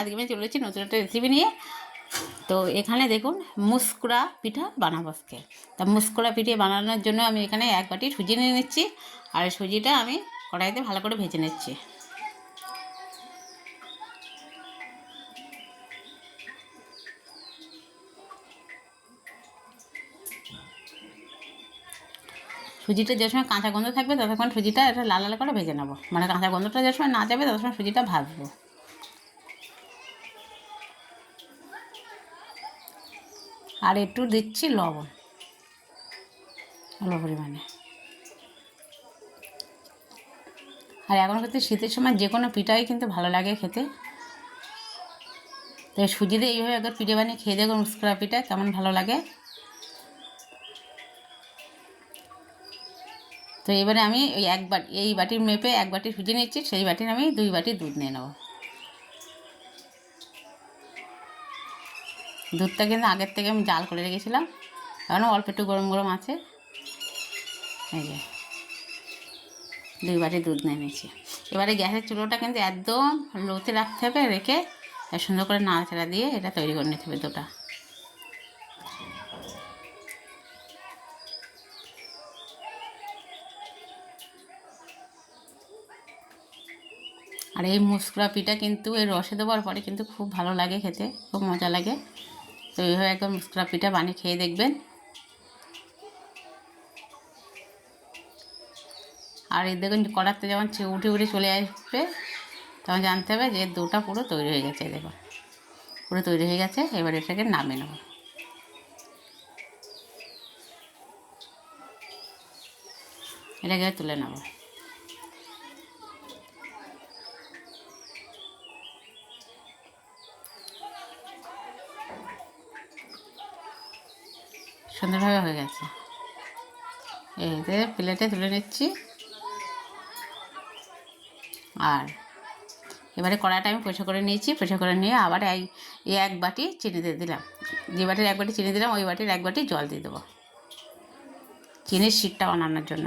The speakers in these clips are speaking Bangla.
আজকে আমি চলে এসেছি নতুন একটা রেসিপি নিয়ে। তো এখানে দেখুন, মুস্কুরা পিঠা বানাবো আজকে। তা মুস্কুরা পিঠে বানানোর জন্য আমি এখানে এক বাটি সুজি নিয়ে নিচ্ছি। আর সুজিটা আমি কড়াইতে ভালো করে ভেজে নিচ্ছি। সুজিটা যে সময় কাঁচা গন্ধ থাকবে, ততক্ষণ সুজিটা এটা লাল লাল করে ভেজে নেব। মানে কাঁচা গন্ধটা যে সময় না যাবে তত সময় সুজিটা ভাজবো। আর একটু দিচ্ছি লবণ। অল্প পরিমাণে। আর এখন কিন্তু শীতের সময় যে কোনো পিঠাই কিন্তু ভালো লাগে খেতে। তো সুজি দিয়ে এইভাবে একবার পিঠে বানিয়ে খেয়ে দেখুন মুস্কুরা পিঠা কেমন ভালো লাগে। তো এবারে আমি ওই এক বাটি, এই বাটির মেপে এক বাটি সুজি নিচ্ছি, সেই বাটির আমি দুই বাটি দুধ নিয়ে নেব। দুধটা কিন্তু আগের থেকে আমি জাল করে রেখেছিলাম। এখনও অল্প একটু গরম গরম আছে। এই যে, দুই বাটি দুধ নেমেছি এবারে গ্যাসের চুলোটা কিন্তু একদম লোতে রাখতে হবে, রেখে সুন্দর করে নাড়াচাড়া দিয়ে এটা তৈরি করে নিতে হবে দুটা। আর এই মুসকুরা পিঠা কিন্তু এই রসে দেওয়ার পরে কিন্তু খুব ভালো লাগে খেতে, খুব মজা লাগে। তো এইভাবে একদম মুসকুরা পিঠা বানিয়ে খেয়ে দেখবেন। আর এই দেখুন কড়াতে যখন উঠে উঠে চলে আসবে, তখন জানতে হবে যে দুটা পুরো তৈরি হয়ে গেছে, দেখুন। পুরো তৈরি হয়ে গেছে, এবার এটাকে নামিয়ে নেব। এটাকে তুলে নেব। সুন্দরভাবে হয়ে গেছে। এতে প্লেটে তুলে নিচ্ছি। আর এবারে কড়াইটা আমি পয়সা করে নিয়েছি পয়সা করে নিয়ে আবার এই এক বাটি চিনি দিয়ে দিলাম। যে বাটির এক বাটি চিনি দিলাম, ওই বাটির এক বাটি জল দিয়ে দেবো। চিনির শিটটা বানানোর জন্য।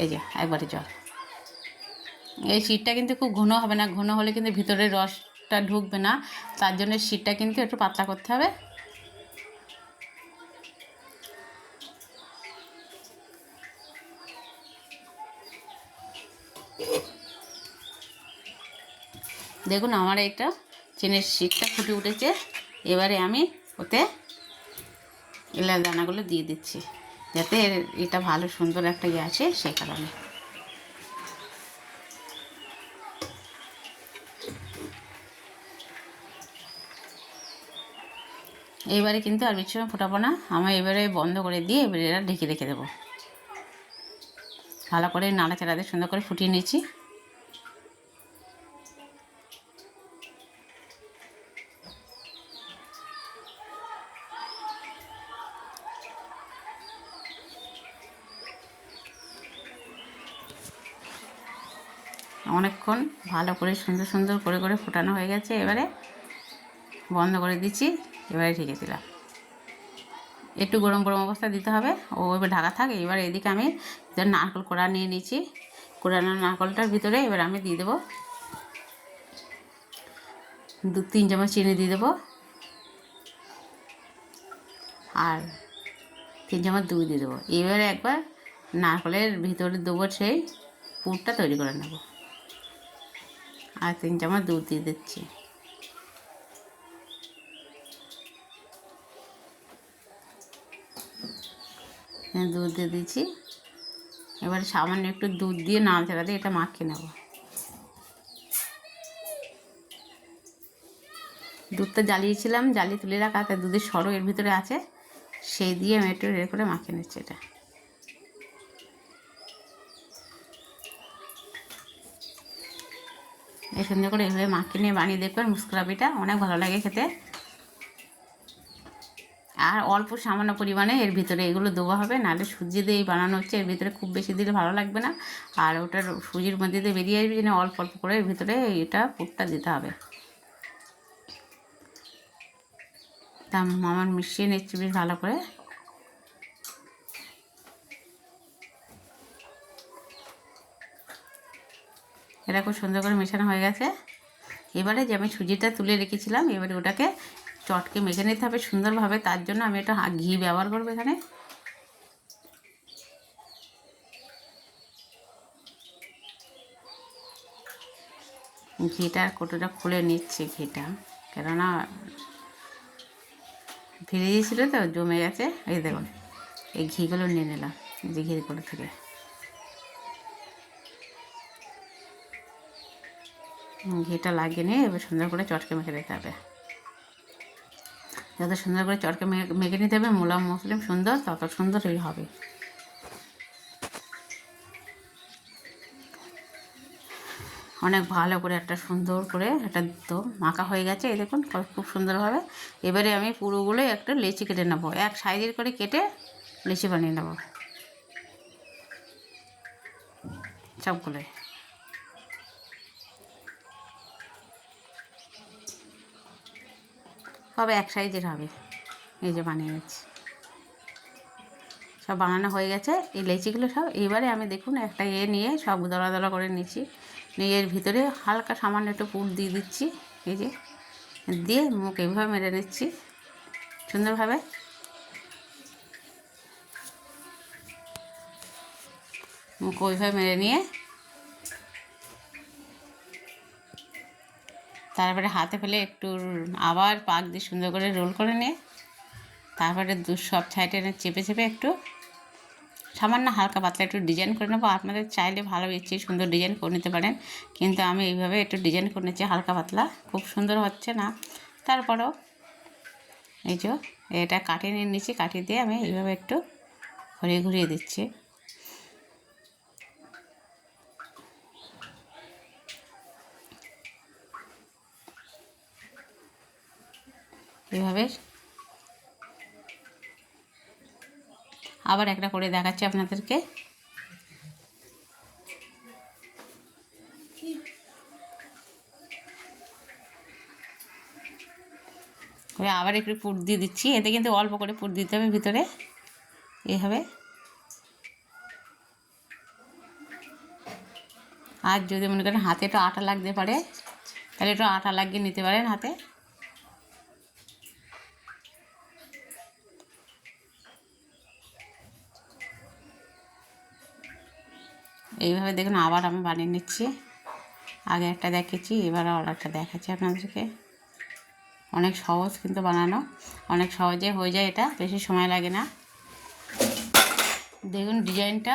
এই যে এক বাটি জল। এই শিটটা কিন্তু খুব ঘন হবে না, ঘন হলে কিন্তু ভিতরে রসটা ঢুকবে না। তার জন্য শিটটা কিন্তু একটু পাতলা করতে হবে। দেখুন, আমার এটা চিনির শিকটা ফুটে উঠেছে। এবারে আমি ওতে এলাচ দানাগুলো দিয়ে দিচ্ছি, যাতে এটা ভালো সুন্দর একটা ইয়ে আসে সেই কারণে। এইবারে কিন্তু আর বেশি সময় ফোটাবো না। আমি এবারে বন্ধ করে দিয়ে এবারে ঢেকে রেখে দেবো। ভালো করে নাড়াচাড়া দিয়ে সুন্দর করে ফুটিয়ে নিয়েছি। অনেকক্ষণ ভালো করে সুন্দর সুন্দর করে করে ফোটানো হয়ে গেছে। এবারে বন্ধ করে দিচ্ছি। এবারে ঢেকে দিলাম। একটু গরম গরম অবস্থা দিতে হবে। ও এবার ঢাকা থাকে, এবার এদিকে আমি নারকেল কোড়া নিয়ে নিচ্ছি। কোড়ানো নারকেলটার ভিতরে এবার আমি দিয়ে দেবো। দু তিন চামচ চিনি দিয়ে দেবো। আর তিন চামচ দুধ দিয়ে দেবো। এবারে একবার নারকেলের ভিতরে দেবো সেই পুরটা তৈরি করে নেব। আর তিন চামচ দুধ দিয়ে দিচ্ছি। দুধ দিয়ে দিচ্ছি এবারে সামান্য একটু দুধ দিয়ে নাড়াচাড়া দিয়ে এটা মাখিয়ে নেব। দুধটা জ্বালিয়েছিলাম, জ্বালিয়ে তুলে রাখা তার দুধের সরো এর ভিতরে আছে। সেই দিয়ে আমি একটু রেড করে মাখিয়ে নিচ্ছি এটা। এই সুন্দর করে এভাবে মাখিয়ে নিয়ে বানিয়ে দেখবেন মুস্কুরা অনেক ভালো লাগে খেতে। আর অল্প সামান্য পরিমাণে এর ভিতরে এগুলো দেওয়া হবে, নাহলে সুজি দিয়েই বানানো হচ্ছে, এর ভিতরে খুব বেশি দিলে ভালো লাগবে না। আর ওটার সুজির মধ্যে দিয়ে বেরিয়ে আসবে যেন অল্প অল্প করে এর ভিতরে এটা পুরটা দিতে হবে। তা আমার মিশিয়ে নিচ্ছি বেশ ভালো করে। এটা খুব সুন্দর করে মেশানো হয়ে গেছে। এবারে যে আমি সুজিটা তুলে রেখেছিলাম, এবারে ওটাকে চটকে মেখে নিতে হবে সুন্দরভাবে, তার জন্য আমি একটা হা- ঘি ব্যবহার করব এখানে। ঘিটার কোটোটা খুলে নিচ্ছে ঘিটা, কেননা ফিরে গিয়েছিল তো, জমে গেছে। এই দেখুন, এই ঘিগুলো নিয়ে নিলাম যে কোটো থেকে। ঘিটা লাগিয়ে নিয়ে এবার সুন্দর করে চটকে মেখে দিতে হবে। যত সুন্দর করে চটকে মেখে নিতে হবে, মোলা মুসলিম সুন্দর, তত সুন্দর এই হবে। অনেক ভালো করে একটা সুন্দর করে একটা তো মাখা হয়ে গেছে, এই দেখুন খুব সুন্দরভাবে। এবারে আমি পুরোগুলো একটা লেচি কেটে নেব, এক সাইজের করে কেটে লেচি বানিয়ে নেব। সবগুলোই। সব এক সাইজের হবে। এই যে বানিয়ে নিচ্ছি। সব বানানো হয়ে গেছে। এই লেচিগুলো সব এবারে আমি দেখুন একটা এ নিয়ে সব দলা দলা করে নিচ্ছি। নিয়ে এর ভিতরে হালকা সামান্য একটু পুর দিয়ে দিচ্ছি। এই যে দিয়ে মুখ এইভাবে মেরে নিচ্ছি। সুন্দরভাবে। মুখ ওইভাবে মেরে নিয়ে তারপরে হাতে ফেলে একটু আবার পাক দিয়ে সুন্দর করে রোল করে নিয়ে তারপরে দু সব সাইডে চেপে চেপে একটু সামান্য হালকা পাতলা একটু ডিজাইন করে নেব। আপনাদের চাইলে ভালো ইচ্ছে সুন্দর ডিজাইন করে নিতে পারেন। কিন্তু আমি এইভাবে একটু ডিজাইন করে নিচ্ছি, হালকা পাতলা। খুব সুন্দর হচ্ছে না। তারপরেও এই যে এটা কাটিয়ে নিয়ে নিচ্ছি, কাটিয়ে দিয়ে আমি এইভাবে একটু ঘুরিয়ে ঘুরিয়ে দিচ্ছি। এইভাবে। আবার একটা করে দেখাচ্ছি আপনাদেরকে। আবার একটু পুর দিয়ে দিচ্ছি। এতে কিন্তু অল্প করে পুর দিতে হবে ভিতরে। এইভাবে। আর যদি মনে করেন হাতে একটু আটা লাগতে পারে, তাহলে একটু আটা লাগিয়ে নিতে পারেন হাতে। এইভাবে দেখুন আবার আমি বানিয়ে নিচ্ছি। আগে একটা দেখেছি, এবার আর একটা দেখাচ্ছি আপনাদেরকে। অনেক সহজ কিন্তু বানানো, অনেক সহজে হয়ে যায় এটা, বেশি সময় লাগে না। দেখুন ডিজাইনটা।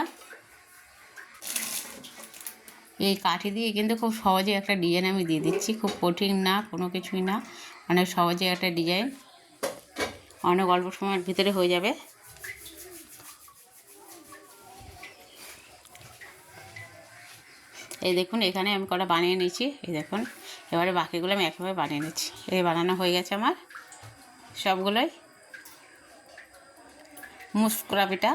এই কাঠি দিয়ে কিন্তু খুব সহজে একটা ডিজাইন আমি দিয়ে দিচ্ছি, খুব কঠিন না, কোনো কিছুই না। অনেক সহজে একটা ডিজাইন। অনেক অল্প সময়ের ভিতরে হয়ে যাবে। এই দেখুন, এখানে আমি কটা বানিয়ে নিয়েছি। এই দেখুন, এবারে বাকিগুলো আমি একভাবে বানিয়ে নিচ্ছি। এই বানানো হয়ে গেছে আমার সবগুলোই। মুসকরা পিঠা।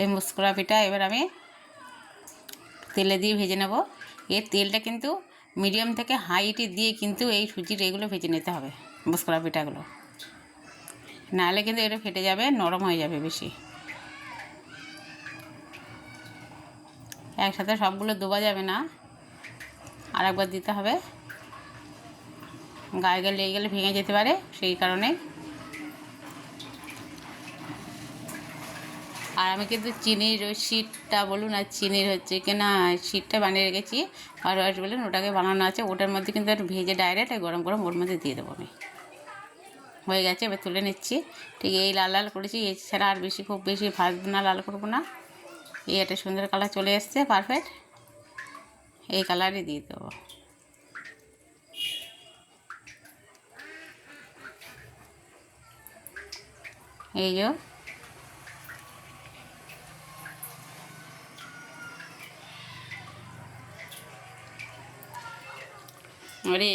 এই মুসকরা পিঠা এবার আমি তেলে দিয়ে ভেজে নেব। এর তেলটা কিন্তু মিডিয়াম থেকে হাইটে দিয়ে কিন্তু এই সুজির এগুলো ভেজে নিতে হবে, মুসকরা পিঠাগুলো। নাহলে কিন্তু এটা ফেটে যাবে, নরম হয়ে যাবে বেশি। একসাথে সবগুলো দেওয়া যাবে না। আর একবার দিতে হবে। গায়ে গায়ে লেগে গেলে ভেঙে যেতে পারে, সেই কারণে। আর আমি কিন্তু চিনির ওই শীতটা বলুন আর চিনির হচ্ছে কিনা শীতটা বানিয়ে রেখেছি। আর রস বলুন ওটাকে বানানো আছে, ওটার মধ্যে কিন্তু একটু ভেজে ডাইরেক্ট গরম গরম ওর মধ্যে দিয়ে দেবো আমি। হয়ে গেছে, এবার তুলে নিচ্ছি। ঠিক এই লাল লাল করেছি, এছাড়া আর বেশি, খুব বেশি ভাজবো না, লাল করব না। এই একটা সুন্দর কালার চলে এসছে পারফেক্ট এই কালারই দিয়ে দেবো। এই যে।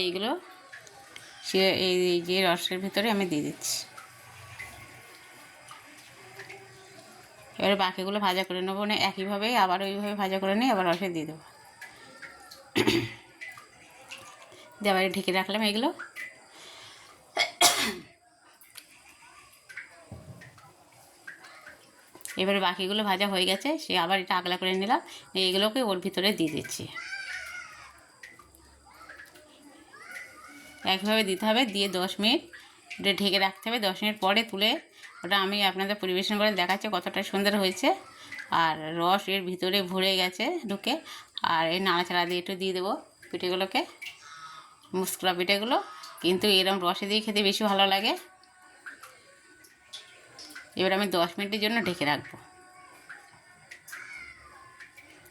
এইগুলো সে এই যে রসের ভিতরে আমি দিয়ে দিচ্ছি। এবারে বাকিগুলো ভাজা করে নেব না একইভাবে আবার ওইভাবে ভাজা করে নিয়ে আবার রসে দিয়ে দেবো। দিয়ে আবার ঢেকে রাখলাম এগুলো। এবারে বাকিগুলো ভাজা হয়ে গেছে, সে আবার এটা আগলা করে নিলাম, নিয়ে এগুলোকে ওর ভিতরে দিয়ে দিচ্ছি। একভাবে দিতে হবে, দিয়ে দশ মিনিট ঢেকে রাখতে হবে, দশ মিনিট পরে তুলে ওটা আমি আপনাদের পরিবেশন করে দেখাচ্ছি কতটা সুন্দর হয়েছে। আর রস এর ভিতরে ভরে গেছে ঢুকে। আর এই নাড়াচাড়া দিয়ে একটু দিয়ে দেবো পিঠেগুলোকে। মুসকুরা পিঠেগুলো। কিন্তু এরম রসে দিয়ে খেতে বেশি ভালো লাগে। এবার আমি দশ মিনিটের জন্য ঢেকে রাখব।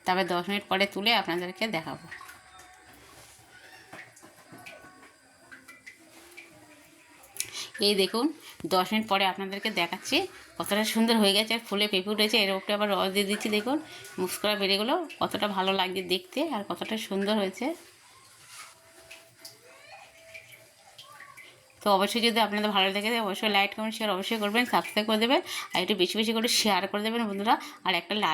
তারপরে দশ মিনিট পরে তুলে আপনাদেরকে দেখাবো। এই দেখুন, দশ মিনিট পরে আপনাদেরকে দেখাচ্ছি কতটা সুন্দর হয়ে গেছে, আর ফুলে পেঁপে উঠেছে, এর উপরে আবার রস দিয়ে দিচ্ছি, দেখুন, মুস্করা বেড়ে বেরিয়েগুলো কতটা ভালো লাগছে দেখতে, আর কতটা সুন্দর হয়েছে। তো অবশ্যই যদি আপনাদের ভালো লেগে অবশ্যই লাইক কমেন্ট শেয়ার অবশ্যই করবেন সাবস্ক্রাইব করে দেবেন, আর একটু বেশি বেশি করে শেয়ার করে দেবেন বন্ধুরা, আর একটা লাইক